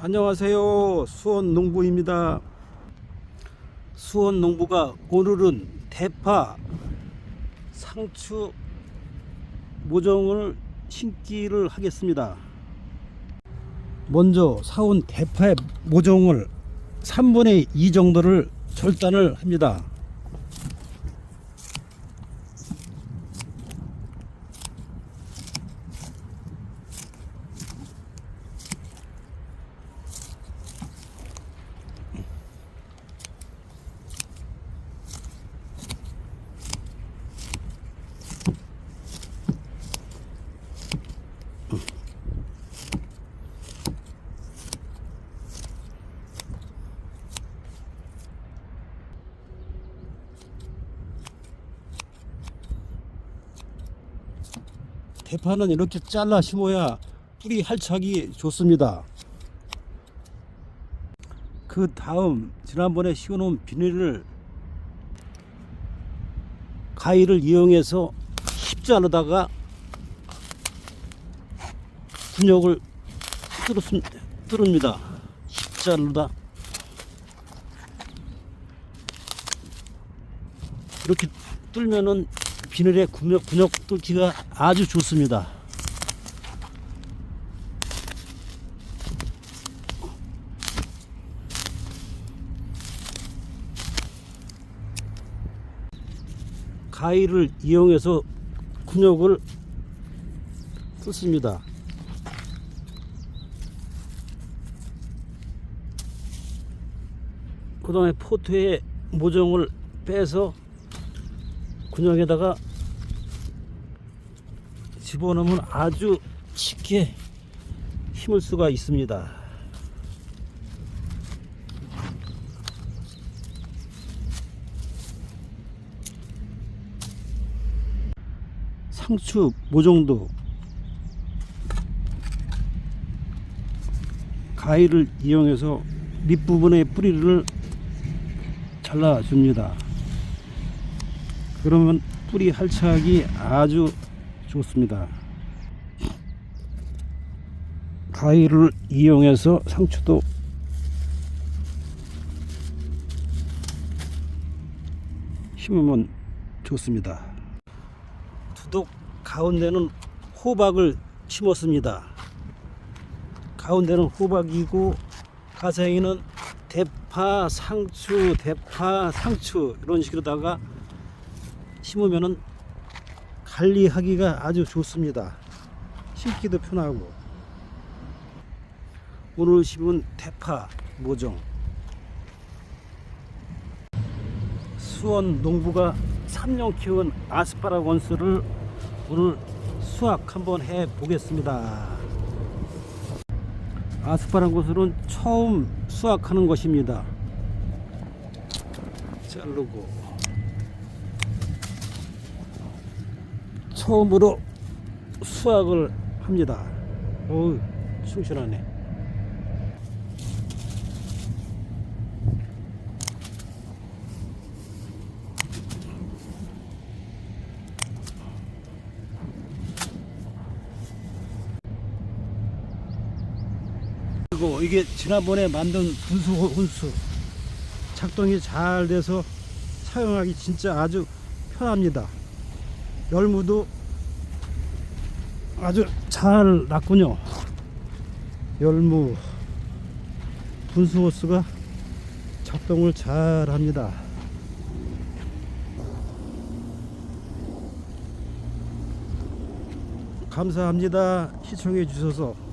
안녕하세요. 수원 농부입니다. 수원 농부가 오늘은 대파 상추 모종을 심기를 하겠습니다. 먼저 사온 대파의 모종을 3분의 2 정도를 절단을 합니다. 대파는 이렇게 잘라 심어야 뿌리 활착이 좋습니다. 그 다음 지난번에 씌워놓은 비닐을 가위를 이용해서 십자르다가 분역을 뚫습니다. 십자르다 이렇게 뚫면은 비늘의 분역, 분역 뚫기가 아주 좋습니다. 가위를 이용해서 근육을 뜯습니다. 그 다음에 포트에 모종을 빼서 근육에다가 집어넣으면 아주 쉽게 힘을 수가 있습니다. 상추 모종도 가위를 이용해서 밑부분의 뿌리를 잘라줍니다. 그러면 뿌리 활착이 아주 좋습니다. 가위를 이용해서 상추도 심으면 좋습니다. 두독 가운데는 호박을 심었습니다. 가운데는 호박이고 가생이는 대파, 상추, 대파, 상추 이런 식으로다가 심으면은 관리하기가 아주 좋습니다. 심기도 편하고 오늘 심은 대파 모종 수원 농부가 3년 키운 아스파라건스를 오늘 수확 한번 해 보겠습니다. 아스파라거스는 처음 수확하는 것입니다. 자르고 처음으로 수확을 합니다. 어우, 싱싱하네. 그리고 이게 지난번에 만든 분수 혼수 작동이 잘 돼서 사용하기 진짜 아주 편합니다. 열무도 아주 잘 났군요. 열무 분수호스가 작동을 잘 합니다. 감사합니다. 시청해 주셔서.